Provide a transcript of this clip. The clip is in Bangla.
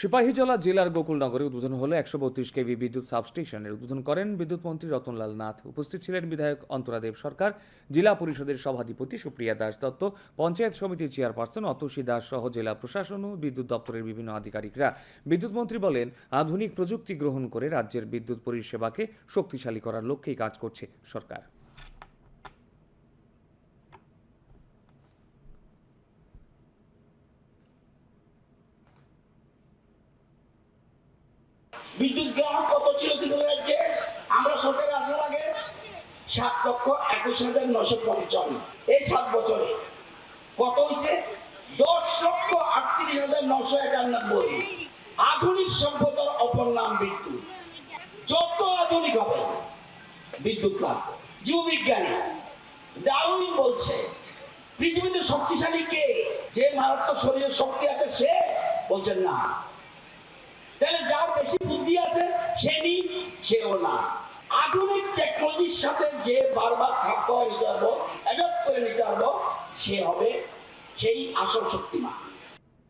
সিপাহীজলা জেলার গোকুলনগরে উদ্বোধন হলো একশো বত্রিশ কেভি বিদ্যুৎ সাবস্টেশনের উদ্বোধন করেন বিদ্যুৎ মন্ত্রী রতনলাল নাথ। উপস্থিত ছিলেন বিধায়ক অন্তরাদেব সরকার, জেলা পরিষদের সভাধিপতি সুপ্রিয়া দাস দত্ত, পঞ্চায়েত সমিতির চেয়ারপারসন অতসী দাস সহ জেলা প্রশাসন ও বিদ্যুৎ দপ্তরের বিভিন্ন আধিকারিকরা। বিদ্যুৎ মন্ত্রী বলেন, আধুনিক প্রযুক্তি গ্রহণ করে রাজ্যের বিদ্যুৎ পরিষেবাকে শক্তিশালী করার লক্ষ্যেই কাজ করছে সরকার। বিদ্যুৎ গ্রাহক কত ছিল ত্রিপুরা রাজ্যে আমরা সরকারে আসার আগে সাত লক্ষ একুশ হাজার নশো পঞ্চান্ন। এই সাত বছরে কত হয়েছে? দশ লক্ষ আটত্রিশ হাজার নশো একানব্বই। আধুনিক সভ্যতার অপর নাম বিদ্যুৎ। যত আধুনিক হবে, বিদ্যুৎ লাগবে। জীববিজ্ঞানী ডারউইন বলছে, পৃথিবীতে শক্তিশালী কে? যে মারাত্মক শরীরের শক্তি আছে সে? বলছেন না। বেশি বুদ্ধি আছে, সে নি সেও না। আধুনিক টেকনোলজির সাথে যে বারবার খাপ খাওয়া নিতে পারব অ্যাডপ্ট করে নিতে পারব, সে হবে সেই আসল শক্তিমান।